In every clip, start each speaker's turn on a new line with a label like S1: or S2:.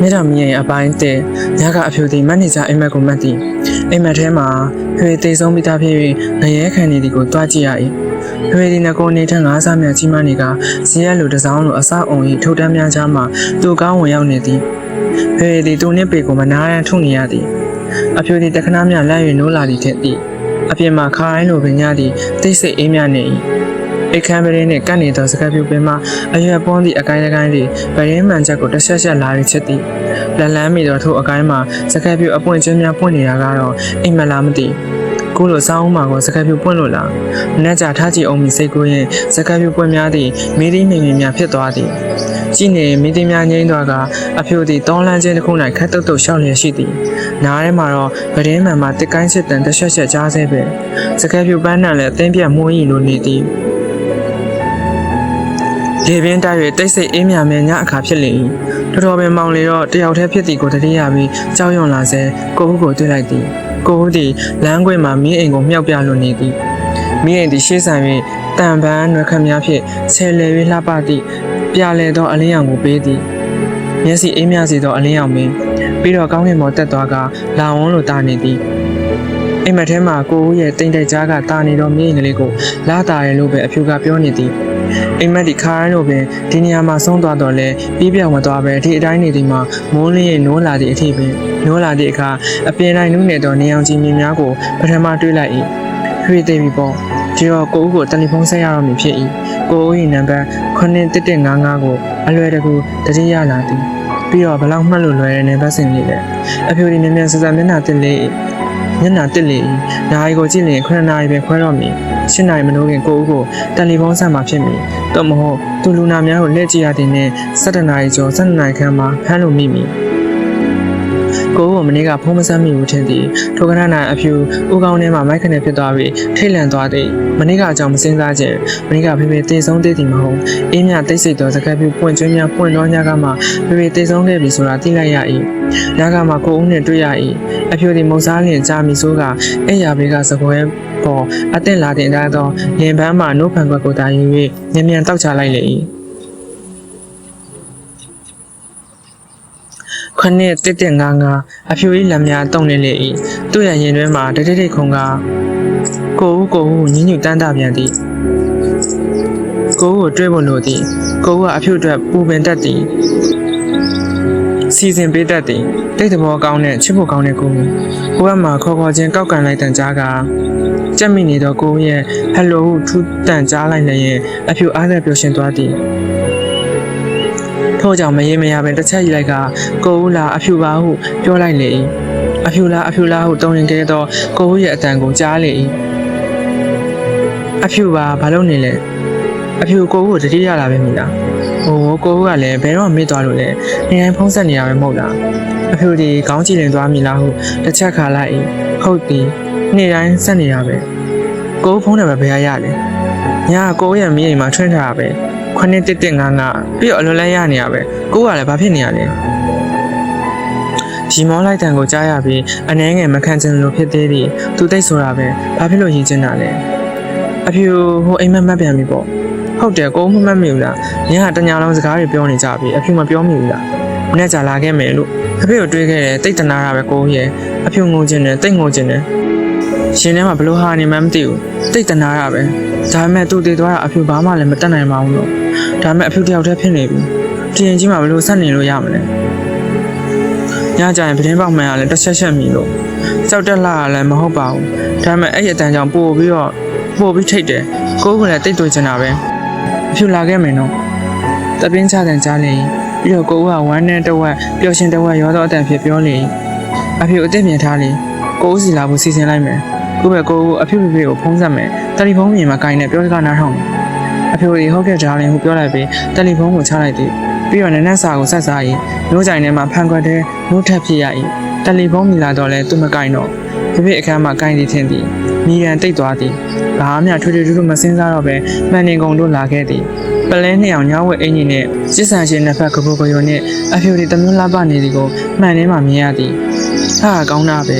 S1: မြေတော်မင်းရဲ့အပိုင်းတဲ့ညကအဖြူသည်မန်နေဂျာအိမ်မက်ကိုမှတ်သည်အိမ်မက်ထဲမှာရွှေသေးဆုံးမိသားဖြစ်၍ငရဲခံနေသည်ကိုတွားကြည့်ရ၏ရွှေဒီနကိုနေထက်ငါးစားများကြီးမနေကဇီးရက်လိုတစ်စောင်းလိုအဆောက်အုံ၏ထုတ်တမ်းများကြားမှသူကောင်းဝင်ရောက်နေသည်ရွှေသည်သူနှင့်ပေကိုမနာရန်ထုနေရသည်အဖြူသည်တခဏမျှလမ်း၍နိုးလာသည်ထက်သည်အပြင်မှာခါရိုင်းလိုပင်ညသည်တိတ်ဆိတ်အေးမြနေ၏ အခန်းပရင်းနှင့်ကပ်နေသောစကားပြုပင်မှအရွယ်ပွန်းသည့်အကိုင်းတစ်ကိုင်းသည်ပရင်းမှန်ချက်ကိုတစ်ဆက်ဆက်လာရချက်သည်လက်လန်းမိတော့ထို့အကိုင်းမှာစကက်ပြူအပွင့်ချင်းများပွင့်နေတာကတော့အိမ်မလားမသိကိုလိုစောင်းမှာကိုစကက်ပြူပွင့်လို့လားမနေ့ကထားကြည့်အောင်မိစိတ်ကိုရင်စကက်ပြူပွင့်များသည့်မီးဒီမိန်မိန်များဖြစ်သွားသည်ကြည့်နေမီးဒီများငိမ့်သွားကအဖြူသည်တောလန်းချင်းတစ်ခု၌ခတ်တုတ်တုတ်ရှောက်လျက်ရှိသည်နားထဲမှာတော့ဗဒင်းမှန်မှာတစ်ကိုင်းစစ်တန်တစ်ချက်ချက်ကြားဆဲပဲစကက်ပြူပန်းနံလည်းအသိပြတ်မှုန်းရီလိုနေသည် လေပင်တိုက်၍တိတ်ဆိတ်အေးမြမဲညအခါဖြစ်လေ၏တော်တော်ပင်မောင်လေတော့တယောက်တည်းဖြစ်သည်ကိုတတိယပြီးကြောက်ရွံ့လာစေကိုဟုကိုတွေ့လိုက်သည်ကိုဟုသည်လမ်းကွေမှာမင်းအိမ်ကိုမြောက်ပြလွန်နေသည်မင်းအိမ်သည်ရှေ့ဆိုင်၍တန်ပန်းနွယ်ခတ်များဖြင့်ဆယ်လေ၍လှပသည့်ပြလဲသောအလင်းရောင်ကိုပေးသည်မျက်စိအေးမြစေသောအလင်းရောင်ပင်ပြီးတော့ကောင်းကင်ပေါ်တက်သွားကလာဝန်းလိုတာနေသည်အိမ်မက်ထဲမှာကိုဦးရဲ့တိမ်တိုက်ကြားကတာနေတော့မြင်းကလေးကိုလာတာရဲလို့ပဲအဖြူကပြောနေသည် အိမ်မက်ဒီခါရိုင်းလို့ပဲဒီနေရာမှာဆုံးသွားတော့လဲပြီးပြောင်းမသွားပဲဒီအတိုင်းနေဒီမှာမိုးလင်းရဲ့နိုးလာသည့်အထိပင်နိုးလာသည့်အခါအပြင်တိုင်းနုနေတော့နေအောင်ကြီးမြင်များကိုပထမတွေးလိုက်၏ရွှေသိပြီပေါ့ဒီတော့ကိုဦးကိုတယ်လီဖုန်းဆက်ရတော့မည်ဖြစ်၏ကိုဦး၏နံပါတ်9155ကိုအလွယ်တကူတတိယလာသည်ပြီးတော့ဘလောက်မှတ်လို့လွယ်တဲ့နံပါတ်စင်လေးလေအဖြူဒီမြန်မြန်စစမျက်နှာတစ်လေးညနာတစ်လေ။နာရီကိုကြည့်ရင်9နာရီပဲခွဲတော့မည်။ 7နာရီမလို့ခင်ကိုဦးကိုတယ်လီဖုန်းဆက်မှာဖြစ်မည်။တော့မဟုတ်သူလူနာများကိုလက်ကြည့်ရတဲ့နဲ့7နာရီကျော်7နာရီခန့်မှာဖမ်းလို့မိမည်။ ကိုဦးကမနေ့ကဖုန်းမဆက်မိဘူးထင်သည်။ထိုကနနာအဖြူဦးကောင်းထဲမှာမိုက်ခနဲ့ဖြစ်သွားပြီးထိတ်လန့်သွားသည်။မနေ့ကအကြောင်းမစင်စားခြင်းမနေ့ကဖေဖေတည်ဆုံးသေးသည်မဟုတ်။အေးမြတိတ်ဆိတ်သောစကားပြပွင့်ကျွင်းများပွင့်တော့ညကမှဖေဖေတည်ဆုံးခဲ့ပြီဆိုတာသိလိုက်ရ၏။ညကမှကိုဦးနဲ့တွေ့ရ၏။အဖြူဒီမုံစားလင်ကြာမီဆိုးကအဲ့ရဘေးကစပွဲပေါ်အသင့်လာတင်ထားသောလင်ပန်းမှနို့ဖန်ခွက်ကိုတာယူ၍ညံ့ညံ့တောက်ချလိုက်လေ၏ ခနဲ့တက်တက်ငါငါအဖြူကြီးလက်များတုံနေလေ၏သူ့ရဲ့ရင်တွင်းမှာတတိတ်တိတ်ခုံကကိုဦးကိုဦးညညူတန်းတာပြန်သည်ကိုဦးကိုတွေ့ဖို့လိုသည်ကိုဦးကအဖြူအတွက်ပူပင်တတ်သည်စီစဉ်ပေးတတ်သည်တိတ်တဘောကောင်းတဲ့ချစ်ဖို့ကောင်းတဲ့ကိုဦးကိုကမှခေါ်ခေါ်ချင်းကောက်ကန်လိုက်တန်ကြားကကြက်မိနေသောကိုဦးရဲ့ဟယ်လိုဟုထူးတန်ကြားလိုက်လျင်အဖြူအားသက်ပျော်ရွှင်သွားသည် ထို့ကြောင့်မရေမရပင်တစ်ချက်ယူလိုက်ကကိုဦးလာအဖြူပါဟုပြောလိုက်လေ၏အဖြူလားအဖြူလားဟုတုံရင်ကဲသောကိုဦးရဲ့အတန်ကိုကြားလေ၏အဖြူပါဘာလို့နေလဲအဖြူကိုဦးကိုတတိယလာပဲမိလားဟိုကိုဦးကလည်းဘယ်တော့မေ့သွားလို့လဲနေတိုင်းဖုံးဆက်နေရပဲမဟုတ်လားအဖြူဒီခေါင်းကြည့်လင်သွားမိလားဟုတစ်ချက်ခါလိုက်၏ဟုတ်သည်နေ့တိုင်းဆက်နေရပဲကိုဦးဖုံးတယ်ပဲဘယ်ရရလဲညာကိုဦးရဲ့မိအိမ်မှာထွင်းထားတာပဲ ခွနှစ်တစ်တစ်ငါငါပြီးတော့အလွန်လန်းရနေရပဲကိုကလည်းဘာဖြစ်နေရလဲရီမောလိုက်တန်ကိုကြားရပြီးအနှဲငယ်မခံချင်လို့ဖြစ်သေးသည်သူတိတ်ဆိုတာပဲဘာဖြစ်လို့ရင်ကျင်တာလဲအဖြူဟိုအိမ်မက်မက်ပြန်ပြီပေါ့ဟုတ်တယ်ကိုမမတ်မိဘူးလားညကတညာလုံးစကားတွေပြောနေကြပြီအဖြူမပြောမိဘူးလားမနေ့ကလာခဲ့မယ်လို့အဖေကိုတွေးခဲ့တယ်တိတ်တနာတာပဲကိုရဲ့အဖြူငိုချင်တယ်တိတ်ငိုချင်တယ်ရှင်ထဲမှာဘလို့ဟာနေမှမသိဘူးတိတ်တနာတာပဲဒါပေမဲ့သူတည်သွားတာအဖြူဘာမှလည်းမတတ်နိုင်ပါဘူးလို့ ဒါပေမဲ့အဖြူတယောက်တည်းဖြစ်နေပြီ။တရင်ကြီးမှာဘယ်လိုဆက်နေလို့ရမလဲ။ညကြရင်ပတင်းပေါက်မှန်ရလဲတစ်ချက်ချက်မိလို့ကြောက်တက်လာရလဲမဟုတ်ပါဘူး။ဒါပေမဲ့အဲ့ဒီအတန်ကြောင့်ပို့ပြီးတော့ပို့ပြီးထိတ်တယ်။ကိုယ်ကလည်းတိတ်တွေ့ချင်တာပဲ။အဖြူလာခဲ့မယ်နော်။တပင်းချတဲ့ကြားလေပြီးတော့ကိုကဝမ်းနဲ့တဝက်ပျော်ရှင်တဝက်ရောတော့အတန်ဖြစ်ပြောလေ။အဖြူအစ်စ်မြင်ထားလေ။ကိုဦးစီလာဖို့စီစဉ်လိုက်မယ်။ကိုပဲကိုအဖြူဖေဖေကိုဖုံးဆက်မယ်။တယ်လီဖုန်းမြင်မှာကိုင်းနဲ့ပြောစကားနားထောင်မယ်။ အဖေရီဟုတ်ကဲ့ဂျာလင်ကိုပြောလိုက်ပြီးတယ်လီဖုန်းကိုချလိုက်သည်ပြီးတော့နန်းနန်းစာကိုဆက်စား၏နိုးကြိုင်ထဲမှာဖန်ခွက်တဲ့နိုးထပ်ဖြစ်ရ၏တယ်လီဖုန်းမိလာတော့လဲသူမကင်တော့ဖေဖေအခန်းမှာကင်သည်ထင်သည်မိရန်တိတ်သွားသည်ဘာမှထွေထွေထူးထူးမစင်းစားတော့ပဲမှန်နေကုန်တို့လာခဲ့သည်ပလဲနှစ်အောင်ညဝက်အင်ကြီးနဲ့စစ်ဆန်ရှင်နှစ်ဖက်ကပုကယောနဲ့အဖေရီတမျိုးလှပနေသည်ကိုမှန်ထဲမှာမြင်ရသည်ဟာကောင်းတာပဲ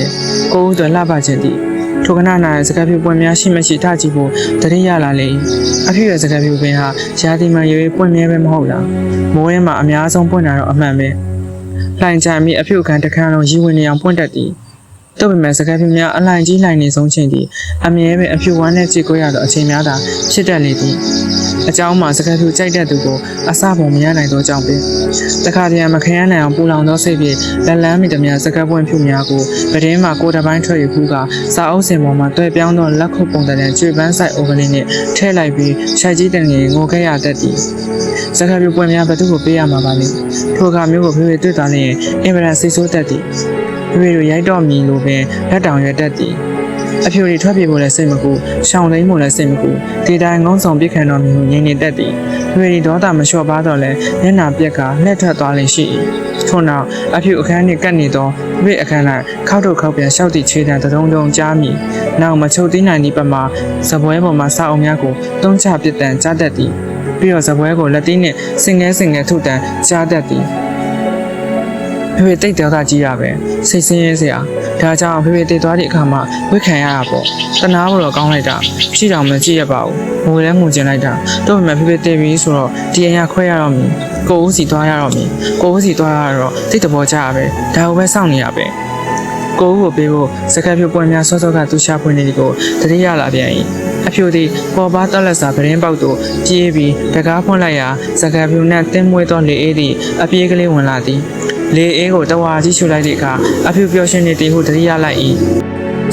S1: ကိုဦးတို့လှပခြင်းသည် ထိုကနနာရဲ့စကားပြောပွင့်များရှိမရှိထကြည့်ဖို့တတိရလာလေအဖြစ်ရဲ့စကားပြောပင်ဟာရာသီမှရွေးပွင့်မြဲပဲမဟုတ်လားမိုးထဲမှာအများဆုံးပွင့်တာတော့အမှန်ပဲလှိုင်ကြမိအဖြုတ်ခံတစ်ခါလုံးရီဝင်နေအောင်ပွင့်တတ်သည်တော့ပေမဲ့စကားပြောများအလှိုင်ကြီးလှိုင်နေဆုံးချိန်သည်အမြဲပဲအဖြူဝမ်းနဲ့ကြည့်ကိုရတော့အချိန်များတာဖြစ်တတ်လေသည် အကြောင်းမှာစကားဖြူကြိုက်တဲ့သူကိုအစပုံမရနိုင်သောကြောင့်ပင်တခါတရံမခရမ်းနိုင်အောင်ပူလောင်သောစိတ်ဖြင့်လက်လန်းမိသည်များစကားပွင့်ဖြူများကိုပဒင်းမှာကိုယ်တပိုင်းထွက်ရခုကစာအုပ်စင်ပေါ်မှာတွေ့ပြောင်းသောလက်ခုပ်ပုံတန်ကျွေပန်းဆိုင်အိုဗလင်းနှင့်ထည့်လိုက်ပြီးခြိုက်ကြီးတန်ငယ်ငိုခဲ့ရတတ်သည်စကားဖြူပွင့်များဘသူကိုပေးရမှာပါလဲထိုအခါမျိုးကိုဖေဖေတွေ့တာနဲ့အင်မရန်စိတ်ဆိုးတတ်သည်ဖေဖေတို့ရိုက်တော့မည်လို့ပင်လက်တောင်ရွက်တတ်သည် အဖြူတွေထွက်ပြေးဖို့လည်းစိတ်မကူရှောင်းသိမ်းဖို့လည်းစိတ်မကူဒီတိုင်းငုံဆောင်ပြစ်ခံတော်မူငြိမ်နေတတ်သည်ဖေဖေဒေါသမလျှော့ပါတော့လဲမျက်နာပြက်ကလှည့်ထွက်သွားလိမ့်ရှိ၏ထို့နောက်အဖြူအခန်းနှင့်ကပ်နေသောဖေဖေအခန်း၌ခောက်ထုတ်ခောက်ပြန်ရှောက်သည့်ခြေတံတရုံတုံကြားမိနောက်မချုပ်သိနိုင်သည့်ပမာဇပွဲပေါ်မှစာအုပ်များကိုတုံးချပစ်တန်ကြားတတ်သည်ပြီးတော့ဇပွဲကိုလက်သီးနှင့်စင်ငဲစင်ငဲထုတန်ကြားတတ်သည် ဖေဖေတိတ်တောတာကြီးရပဲစိတ်ဆင်းရဲစရာဒါကြောင့်ဖေဖေတိတ်သွားတဲ့အခါမှာဝိခံရတာပေါ့တနာဖို့တော့ကောင်းလိုက်တာရှိတောင်မကြည့်ရပါဘူးငိုလည်းငိုကျင်လိုက်တာတော့မှဖေဖေတိတ်ပြီးဆိုတော့ဒီအရာခွဲရတော့မည်ကိုဦးစီသွားရတော့မည်ကိုဦးစီသွားရတော့တိတ်တဘောကြရပဲဒါကိုပဲစောင့်နေရပဲကိုဦးကိုပေးဖို့စကတ်ဖြူပွင့်များစောစောကသူရှာဖွင့်နေဒီကိုတတိယလာပြန်၏အဖြူသည်ပေါ်ပါတက်လက်စာပရင်ပေါက်သို့ပြေးပြီးတကားဖွင့်လိုက်ရာစကတ်ဖြူနှင့်တင်းမွေးသောလေအေးသည်အပြေးကလေးဝင်လာသည် လေအေးကိုတဝါကြီးရှူလိုက်တဲ့အခါအဖြူပျော်ရွှင်နေတည်ဟုတတိယလိုက်၏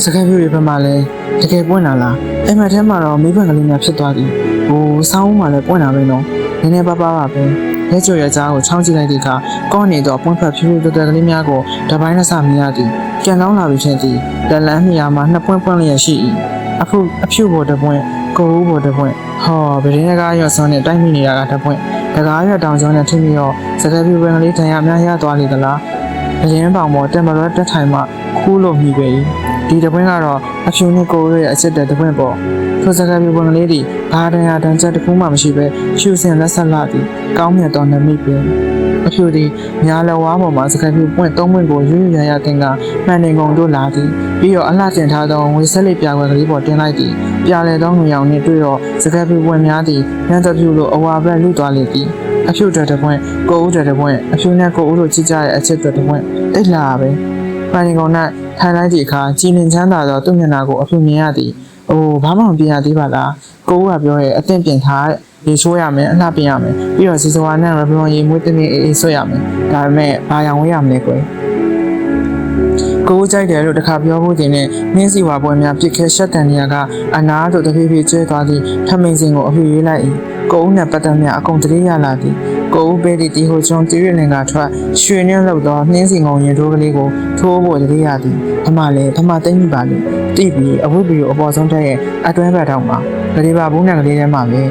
S1: စကပြူတွေဘက်မှလည်းတကယ်ပွင့်လာလားအဲ့မထဲမှာတော့မိဘကလေးများဖြစ်သွားသည်ဟိုဆောင်းမှလည်းပွင့်လာပဲနော်နည်းနည်းပါးပါးပါပဲလက်ကျော်ရကြားကိုချောင်းကြည့်လိုက်တဲ့အခါကောနေတော့ပွင့်ဖက်ဖြူဖြူတတကလေးများကိုတပိုင်းနဲ့စမြင်ရသည်ကြံကောင်းလာပြီဖြစ်သည်လက်လန်းမြာမှာနှစ်ပွင့်ပွင့်လျက်ရှိ၏အဖုအဖြူပေါ်တစ်ပွင့်ကိုဦးပေါ်တစ်ပွင့်ဟောဗရင်ကားရော့ဆွမ်းနဲ့တိုက်မိနေတာကတစ်ပွင့် တကားရတောင်ကျောင်းနဲ့ထိမိရောစကပြူပင်ကလေးတန်ရများရသွားလေသလားအရင်ပေါင်ပေါ်တင်မရတက်ထိုင်မှခူးလို့မိပဲဒီတပွင့်ကတော့အဖြူနဲ့ကိုရဲ့အချက်တဲ့တပွင့်ပေါ့ထိုစကားပြပွင့်ကလေးဒီဘာတန်ရတန်ချက်တစ်ခုမှမရှိပဲရှူစင်လက်ဆက်လာသည်ကောင်းမြတ်တော်နမိပဲ အဖြူဒီညာလဝါပေါ်မှာစကားပြပွင့်သုံးပွင့်ကိုရွရွရရတင်ကမှန်နေကုန်တို့လာသည်ပြီးတော့အလှတင်ထားသောဝေဆက်လေးပြွယ်ကလေးပေါ်တင်လိုက်သည်ပြလေသောငွေရောင်နှင့်တွေ့တော့စကားပြပွင့်များသည်ညံတပြူလိုအဝါဘက်လူသွားလေသည်အဖြူတဲ့တဲ့ပွင့်ကိုဦးတဲ့တဲ့ပွင့်အဖြူနဲ့ကိုဦးတို့ကြည့်ကြတဲ့အချစ်တဲ့တဲ့ပွင့်တိတ်လာပဲပန်ဒီကောင်နဲ့ထိုင်လိုက်သည့်အခါကြည်လင်ချမ်းသာသောသူ့မျက်နှာကိုအဖြူမြင်ရသည်။အိုးဘာမှမပြင်ရသေးပါလား။ကိုဦးကပြောရဲ့အသင့်ပြင်ထားတဲ့ ရေချိုးရမယ်အလှပြင်ရမယ်ပြီးတော့စီစဝါနဲ့ရဘလွန်ရေမွေးတင်းတင်းအေးအေးဆွတ်ရမယ်ဒါပေမဲ့ဘာရောင်ဝေးရမလဲကွယ်ကိုဦးကြိုက်တယ်လို့တခါပြောဖို့တင်နဲ့နှင်းစီဝါပွဲများပြစ်ခဲရှက်တန်နေရကအနားသို့တဖြည်းဖြည်းကျဲသွားသည့်ထမင်းစင်ကိုအဖြူရွေးလိုက်၏ကိုဦးနဲ့ပတ်သက်များအကုန်တရေရလာသည်ကိုဦးပေးသည့်တီဟိုကျွန်းတီရလင်ကထွက်ရွှေနှင်းလောက်သောနှင်းစီငုံရင်ထိုးကလေးကိုထိုးဖို့တရေရသည်ဓမ္မလည်းဓမ္မသိမ့်မိပါလေတိပြီးအဝတ်ပြီးအပေါ်ဆုံးတက်ရဲ့အတွဲဘက်ထောင်မှာဂရေပါဘူးနဲ့ကလေးထဲမှာပဲ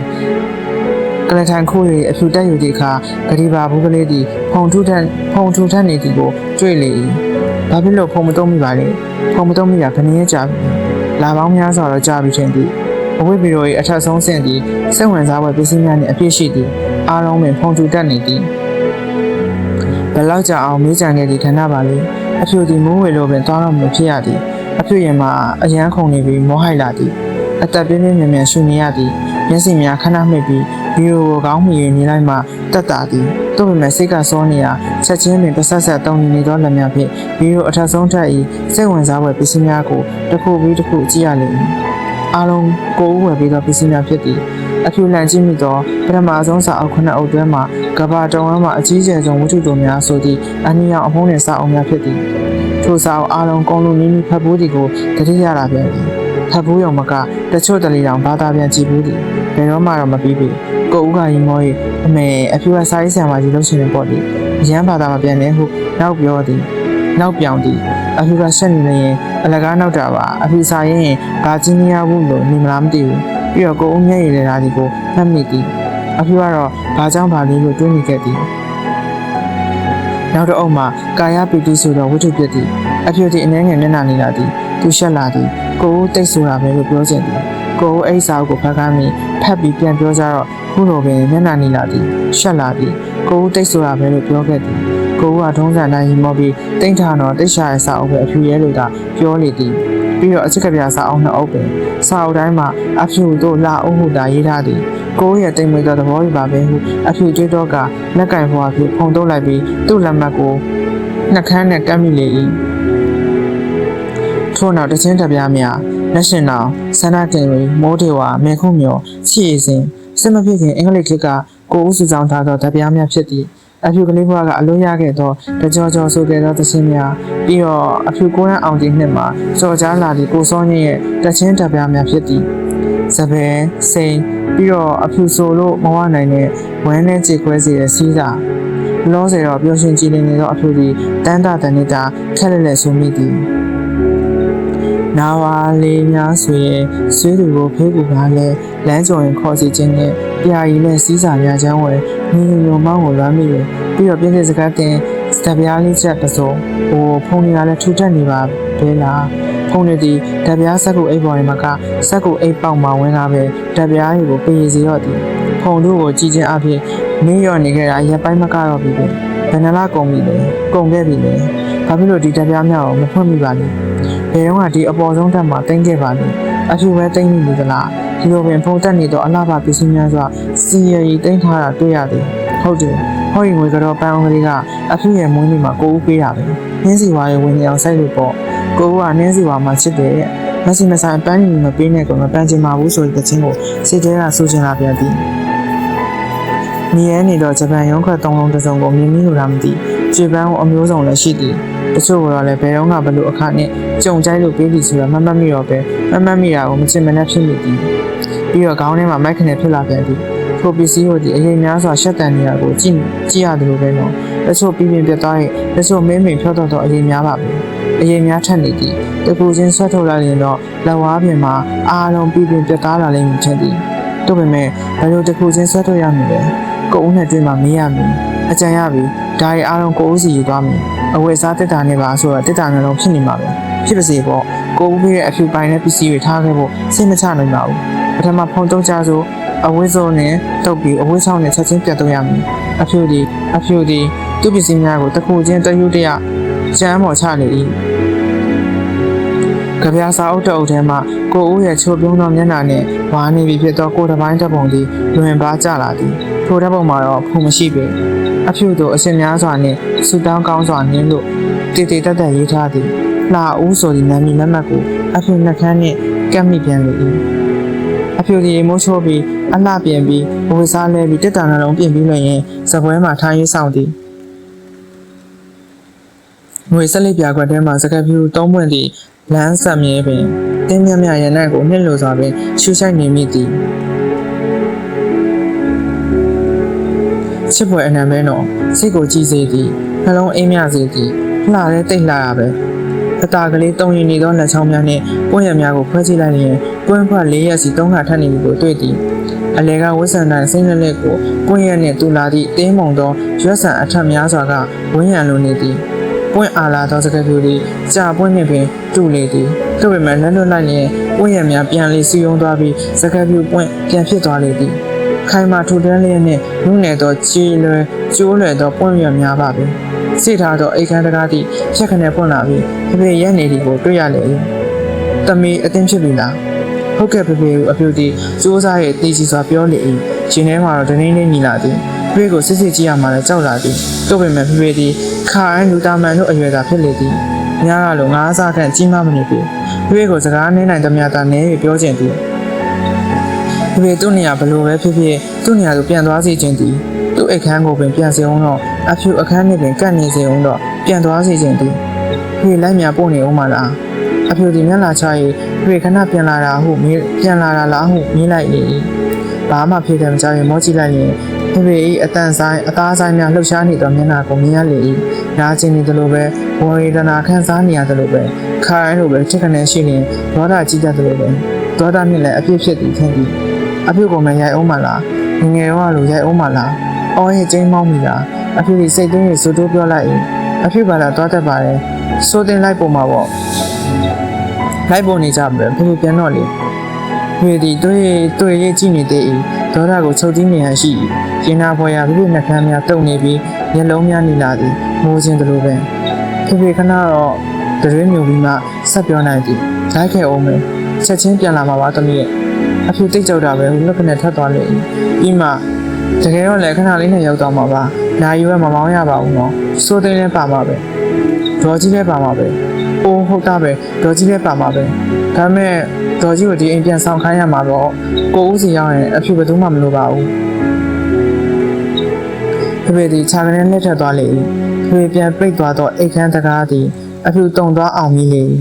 S1: ကလထန်ခိုးရီအဖြူတက်ယူသည့်အခါဂရီပါဘူးကလေးသည်ဖုံထုထန်ဖုံထုထန်နေသည်ကိုတွေ့လေ၏ဘာဖြစ်လို့ဖုံမတုံးမိပါလဲဖုံမတုံးမိတာခဏရဲ့ကြာပြီလာပေါင်းများစွာတော့ကြာပြီထင်သည်အဝိပီရို၏အထက်ဆုံးဆင့်သည်စိတ်ဝင်စားဖွယ်ပစ္စည်းများနှင့်အပြည့်ရှိသည်အားလုံးပင်ဖုံထုတက်နေသည်ဘယ်လောက်ကြာအောင်မေးကြံခဲ့သည့်ခဏပါလေအဖြူသည်မိုးဝေလိုပင်သွားတော့မဖြစ်ရသည်အဖြူရင်မှာအရန်ခုန်နေပြီးမောဟိုက်လာသည်အသက်ပြင်းပြင်းမြန်မြန်ရှူနေရသည် မျက်စိများခဏမှိတ်ပြီးဗီဒီယိုကိုကောင်းမှီ၍နေလိုက်မှတက်တာသည်တို့ပေမဲ့စိတ်ကစောနေရာချက်ချင်းပင်ပတ်ဆက်ဆက်တုံနေနေသောလက်များဖြင့်ဗီဒီယိုအထက်ဆုံးထက်၏စိတ်ဝင်စားဖွယ်ပစ္စည်းများကိုတစ်ခုပြီးတစ်ခုကြည့်ရလိမ့်မည်အားလုံးကိုယ်ဝယ်ပြီးသောပစ္စည်းများဖြစ်သည်အဖြူလန့်ကြည့်မိသောပထမဆုံးစာအုပ်ခုနှစ်အုပ်တွဲမှာကဘာတုံဝမ်းမှအကြီးကျယ်ဆုံးဝတ္ထုတို့များဆိုသည့်အနည်းအောင်အဖုံးနှင့်စာအုပ်များဖြစ်သည်ထိုစာအုပ်အားလုံးကုန်းလုံးနင်းနီးဖတ်ဖို့ဒီကိုတတိယလာပြန်သည်ဖတ်ဖို့ရုံမကတချို့တလေတောင်ဘာသာပြန်ကြည့်ဘူးသည် ဘယ်တော့မှတော့မပြီးပြီကိုဦးကရင်မော၏အမေအဖြူကစာရေးဆရာမကြီးလို့ရှိနေပေါ့လေအရန်ဘာသာမပြန်နဲ့ဟုနောက်ပြောသည်နောက်ပြောင်သည်အဖြူကဆက်နေနေရင်အလကားနောက်တာပါအဖြူစာရင်ဘာချင်းမရဘူးလို့နေမလားမသိဘူးပြီးတော့ကိုဦးမျက်ရည်လည်းဒါဒီကိုမှတ်မိသည်အဖြူကတော့ဘာကြောင့်ဘာလေးလို့တွေးမိခဲ့သည်နောက်တော့အုံမှာကာယပီတိဆိုသောဝိတ္ထုပြသည်အဖြူသည်အနေငယ်မျက်နှာနေလာသည်သူရှက်လာသည်ကိုဦးတိတ်ဆိုတာပဲလို့ပြောချင်သည် ကိုဦးအိတ်စာအုပ်ကိုဖတ်ကားမိဖတ်ပြီးပြန်ပြောကြတော့ခုလိုပင်မျက်နှာနေလာသည်ရှက်လာသည်ကိုဦးတိတ်ဆိုတာပဲလို့ပြောခဲ့သည်ကိုဦးကထုံးစံတိုင်းရီမောပြီးတိတ်ထန်တော့တိတ်ရှာရဲ့စာအုပ်ပဲအဖြူရဲလို့သာပြောလေသည်ပြီးတော့အချက်ကပြစာအုပ်နှစ်အုပ်ပင်စာအုပ်တိုင်းမှာအဖြူတို့လာအုပ်ဟုတာရေးထားသည်ကိုယ့်ရဲ့တိမ်မွေသောသဘောတွေပါပဲဟုအဖြူကျွေးတော့ကလက်ကင်ဘွားဖြင့်ဖုံထုတ်လိုက်ပြီးသူ့လက်မှတ်ကိုနှက်ခမ်းနဲ့ကပ်မိလေ၏ထို့နောက်တချင်းတပြားများ လက်ရှင်တော်ဆန္ဒတင်ရီမိုးတေဝါမေခုမြော်ချီစဉ်စစ်မဖြစ်ခင်အင်္ဂလိပ်ခေတ်ကကိုဦးစုဆောင်ထားသောတပြားများဖြစ်သည်အဖြူကလေးဘွားကအလို့ရခဲ့သောတကြောကြောဆိုခဲ့သောတခြင်းများပြီးတော့အဖြူကိုရန်အောင်ဒီနှစ်မှာစော်ကြားလာသည့်ကိုစောညင်းရဲ့တချင်းတပြားများဖြစ်သည်စပယ်စိန်ပြီးတော့အဖြူဆိုလို့မဝနိုင်တဲ့ဝမ်းနဲ့ကြေခွဲစေတဲ့စီးစာလောစေတော့ပျော်ရွှင်ကြည်လင်နေသောအဖြူသည်တန်တာတန်နေတာခက်လက်လက်ဆိုမိသည် နာဝါလေးများဆိုရင်ဆွေးသူကိုဖေးကူပါလဲလမ်းကြုံရင်ခေါ်စီခြင်းနဲ့ပြာရီနဲ့စီးစာများချမ်းဝယ်ငင်းငုံမောင်းကိုလွမ်းမိတယ်ပြီးတော့ပြည့်စစကားတင်စတပြားလေးချက်တစ်စုံဟိုဖုန်ရလည်းထူထပ်နေပါဘဲလားဖုန်ရည်တပြားဆက်ကိုအိပ်ပေါ်နေမှာကဆက်ကိုအိပ်ပေါက်မှာဝင်လာပဲတပြားတွေကိုပေးစီတော့သည်ဖုန်တို့ကိုကြည်ချင်းအဖြစ်မင်းရော်နေခဲ့တာရက်ပိုင်းမကတော့ပြီပဲဘယ်နှလားကုန်ပြီလဲကုန်ခဲ့ပြီလဲဘာဖြစ်လို့ဒီတပြားများကိုမဖွင့်မိပါလဲ ဘယ်တော့မှဒီအပေါ်ဆုံးတက်မှာတင်းခဲ့ပါလိမ့်အဖြူပဲတင်းနေသလားဒီလိုပင်ဖုံတက်နေတော့အလားပါပစ္စည်းများစွာစီရည်တင်းထားတာတွေ့ရသည်ဟုတ်တယ်ဟောရင်ငွေကတော့ပန်းအောင်ကလေးကအဖြူရဲ့မွေးနေ့မှာကိုဦးပေးတာပဲနင်းစီဝါရဲ့ဝင်နေအောင်စိုက်လို့ပေါ့ကိုဦးကနင်းစီဝါမှာချစ်တယ်တဲ့မစီမဆိုင်ပန်းနေမပေးနဲ့ကောမပန်းချင်ပါဘူးဆိုတဲ့ချင်းကိုစိတ်ထဲကဆိုချင်လာပြန်သည်နေရနေတော့ဂျပန်ရုံးခွက်သုံးလုံးတစ်စုံကိုမြင်မိလို့လားမသိ ဂျပန်ကိုအမျိုးစုံလည်းရှိသည်တချို့ကတော့လည်းဘယ်တော့မှဘလို့အခါနဲ့ကြုံကြိုက်လို့ပေးသည်ဆိုတော့မမှတ်မိတော့ပဲမမှတ်မိတာကိုမချင်မနှက်ဖြစ်မိသည်ပြီးတော့ခေါင်းထဲမှာမိုက်ခနဲ့ဖြစ်လာပြန်သည်ထိုပစ္စည်းတို့ဒီအရင်များစွာရှက်တန်နေတာကိုကြည့်ကြည့်ရတယ်လို့ပဲနော်တချို့ပြင်းပြင်းပြတ်သွားရင်တချို့မင်းမင်းဖြောတော့တော့အရင်များပါပဲအရင်များထက်နေသည်တကူချင်းဆွတ်ထုတ်လာရင်တော့လက်ဝါးပြင်မှာအားလုံးပြင်းပြင်းပြတ်သားလာလိမ့်မည်ထင်သည်တို့ပေမဲ့ဘယ်လိုတကူချင်းဆွတ်ထုတ်ရမလဲကိုဦးနဲ့တွေ့မှမေးရမည် အကြံရပြီဒါရီအားလုံးကိုဦးစီယူသွားမည်အဝယ်စားတက်တာနဲ့ပါဆိုတော့တက်တာနှလုံးဖြစ်နေမှာပဲဖြစ်ပါစေပေါ့ကိုဦးပေးတဲ့အဖြူပိုင်းတဲ့ပစ္စည်းတွေထားခဲ့ဖို့စိတ်မချနိုင်ပါဘူးပထမဖုန်တုံးကြဆိုအဝတ်စုံနဲ့တုပ်ပြီးအဝတ်ဆောင်နဲ့ချက်ချင်းပြတ်တော့ရမယ်အဖြူဒီအဖြူဒီသူ့ပစ္စည်းများကိုတစ်ခုချင်းတယူတရကျမ်းမော်ချနေ၏ကြပြာစာအုပ်တအုပ်ထဲမှာကိုဦးရဲ့ချိုပြုံးသောမျက်နှာနဲ့ဝါနေပြီဖြစ်သောကိုယ်တစ်ပိုင်းတစ်ပုံသည်လွင်ပါကျလာသည်ထိုတစ်ပုံမှာတော့ဖုံမရှိပေ အဖြူတို့အရှင်များစွာနှင့်ဆူတောင်းကောင်းစွာနင်းလို့တည်တည်တက်တက်ရေးထားသည်လှဦးဆိုသည့်နာမည်လက်မှတ်ကိုအဖြူနှက်ခမ်းနှင့်ကပ်မိပြန်လေ၏အဖြူဒီမိုးချိုးပြီးအလှပြင်ပြီးဝေစားလဲပြီးတက်တာနှလုံးပြင်ပြီးလို့ရင်စပွဲမှာထားရေးဆောင်သည်ငွေဆက်လက်ပြကွက်ထဲမှာစကပ်ဖြူသုံးပွင့်သည့်လမ်းဆက်မြဲပင်တင်းမြမြရနက်ကိုနှစ်လိုစွာပင်ရှူဆိုင်နေမိသည် ချစ်ပွဲအနံပဲနော်စိတ်ကိုကြည်စေသည်နှလုံးအိမ်မြစေသည်လှရဲတိတ်လှရပဲအตาကလေးတုံရင်နေသောလက်ချောင်းများနှင့်ပွင့်ရများကိုခွဲကြည့်လိုက်ရင်ပွင့်ခွက်၄ရက်စီ၃ခါထပ်နေပြီကိုတွေ့သည်အလဲကဝစ်ဆန်တိုင်းစိမ့်လက်လက်ကိုပွင့်ရနှင့်တူလာသည့်တင်းမုံသောရွက်ဆန်အထက်များစွာကဝင်းရံလိုနေသည်ပွင့်အားလာသောစကားပြောသည်ကြာပွင့်နှင့်ပင်တူလေသည်သို့ပေမဲ့လက်လွတ်လိုက်ရင်ပွင့်ရများပြန်လေးစီယုံသွားပြီးစကားပြောပွင့်ပြန်ဖြစ်သွားလေသည် ခိုင်မာထူတန်းလျက်နှင့်နုနယ်သောကြည်လွယ်ကျိုးလွယ်သောပွင့်ရများပါပဲစိတ်ထားသောအိတ်ခမ်းတကားသည့်ဖြက်ခနဲ့ပွင့်လာပြီးဖေဖေရက်နေသည်ကိုတွေ့ရလေ၏တမီအသင်ဖြစ်ပြီလားဟုတ်ကဲ့ဖေဖေကိုအပြုသည်စူးစားရဲ့တည်ကြည်စွာပြောလေ၏ရှင်ထဲမှာတော့တနင်းလေးညီလာသည်ဖေဖေကိုစစ်စစ်ကြည့်ရမှလည်းကြောက်လာသည်တို့ပေမဲ့ဖေဖေသည်ခါအန်လူတာမန်တို့အရွယ်သာဖြစ်လေသည်ညကလိုငါးစားခန့်ကြီးမမနေပြီဖေဖေကိုစကားနင်းနိုင်သမျှသာနည်း၍ပြောချင်သည် ဖေဖေသူ့နေရာဘလို့ပဲဖြစ်ဖြစ်သူ့နေရာကိုပြန်သွားစေခြင်းသည်သူ့အိတ်ခမ်းကိုပင်ပြန်စေအောင်တော့အဖြူအခန်းနဲ့ပင်ကန့်နေစေအောင်တော့ပြန်သွားစေခြင်းသည်ဖေဖေလိုက်မြပို့နေအောင်မလားအဖြူဒီမျက်လာချရေးဖေဖေခဏပြန်လာတာဟုမေးပြန်လာတာလားဟုမေးလိုက်လေ၏ဘာမှဖြစ်တယ်မကြောက်ရင်မောကြည့်လိုက်ရင်ဖေဖေ၏အတန်ဆိုင်အသားဆိုင်များလှုပ်ရှားနေသောမျက်နှာကိုမြင်ရလေ၏နားကျင်နေသလိုပဲဝေဒနာခံစားနေရသလိုပဲခိုင်းလိုပဲထိခနဲ့ရှိနေဒေါသကြီးတတ်သလိုပဲဒေါသနဲ့လည်းအပြစ်ဖြစ်သည်ထင်သည် အပြစ်ကိုမရိုက်အောင်မလားငငယ်တော့လိုရိုက်အောင်မလားအော်ရဲ့ကျင်းမောင်းမိတာအဖေဒီစိတ်သွင်းရစိုးတိုးပြောလိုက်၏အဖေဘာလာသွားတတ်ပါတယ်စိုးတင်လိုက်ပုံမှာပေါ့လိုက်ပုံနေကြပဲဖေဖေပြန်တော့လေဖေဒီတွေ့တွေ့ရဲ့ကြည့်နေသေး၏ဒေါသကိုချုပ်တင်းနေရရှိ၏ကျင်းနာပေါ်ရာဖေဖေနှကမ်းများတုံနေပြီးမျက်လုံးများနေလာသည်မိုးခြင်းသလိုပဲဖေဖေခဏတော့တရွေးမြူပြီးမှဆက်ပြောနိုင်သည်လိုက်ခဲ့အောင်မယ်ချက်ချင်းပြန်လာမှာပါသမီးရဲ့ အဖေတိတ်ကြောက်တာပဲဟိုလက်ကနေထပ်သွားလေပြီးမှတကယ်တော့လည်းခဏလေးနဲ့ရောက်တော့မှာပါနာယူရမမောင်းရပါဘူးနော်စိုးသိန်းလည်းပါမှာပဲဒေါ်ကြီးလည်းပါမှာပဲအိုးဟုတ်တာပဲဒေါ်ကြီးလည်းပါမှာပဲဒါပေမဲ့ဒေါ်ကြီးကိုဒီအိမ်ပြန်ဆောင်ခိုင်းရမှာတော့ကိုဦးစီရောက်ရင်အဖေဘယ်သူမှမလိုပါဘူးဖေဖေသည်ခြာကနေလက်ထက်သွားလေ၏ဖေဖေပြန်ပိတ်သွားသောအိတ်ခမ်းတကားသည်အဖြူတုံသွားအောင်မြည်လေ၏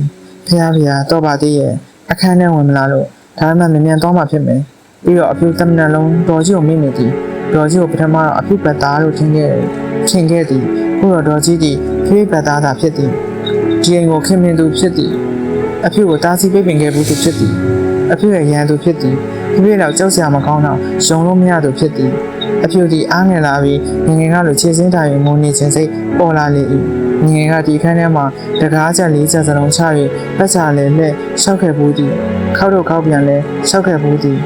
S1: ဖះဖះတော့ပါသေးရဲ့အခန်းထဲဝင်မလာလို့ ဒါမှမမြန်သွားမှဖြစ်မယ်ပြီးတော့အဖြူသမဏလုံးတော်ကြီးကိုမိနေသည်တော်ကြီးကိုပထမတော့အဖြူပတ်သားလို့ထင်ခဲ့တယ်ထင်ခဲ့သည်ခုတော့တော်ကြီးသည်ဖေဖေပတ်သားသာဖြစ်သည်ဒီအိမ်ကိုခင်မင်သူဖြစ်သည်အဖြူကိုတားဆီးပိတ်ပင်ခဲ့ဘူးသူဖြစ်သည်အဖြူရဲ့ရန်သူဖြစ်သည်ဖေဖေတော့ကြောက်စရာမကောင်းတော့ရုံလို့မရသူဖြစ်သည်အဖြူဒီအားငယ်လာပြီးငယ်ငယ်ကလိုခြေစင်းတိုင်းငုံနေခြင်းစိတ်ပေါ်လာလေ၏ငယ်ငယ်ကဒီခန်းထဲမှာတကားချက်လေးချက်စလုံးချ၍ပတ်ချလဲနဲ့ရှောက်ခဲ့ဘူးသည် ခောက်တော့ခောက်ပြန်လဲရှောက်ခဲ့ဘူးသည်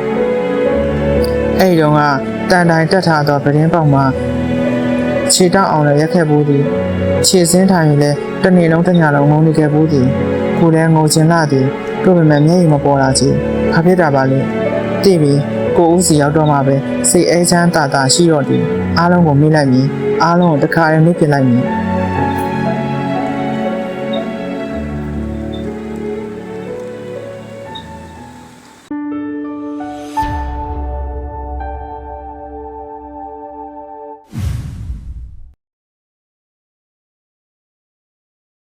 S1: အဲ့ဒီတော့ကတန်တိုင်တက်ထားသောပရင်းပေါက်မှာခြေတောက်အောင်လည်းရက်ခဲ့ဘူးသည်ခြေစင်းတိုင်းလည်းတစ်နေ့လုံးတစ်ညလုံးငုံနေခဲ့ဘူးသည်ကိုယ်လည်းငိုခြင်းလာသည်တို့ပေမဲ့မျက်ရည်မပေါ်လာချေခါဖြစ်တာပါလေတိပြီကိုဦးစီရောက်တော့မှပဲစိတ်အဲချမ်းတာတာရှိတော့တယ်အားလုံးကိုမေ့လိုက်ပြီအားလုံးကိုတစ်ခါရင်မေ့ပြလိုက်ပြီ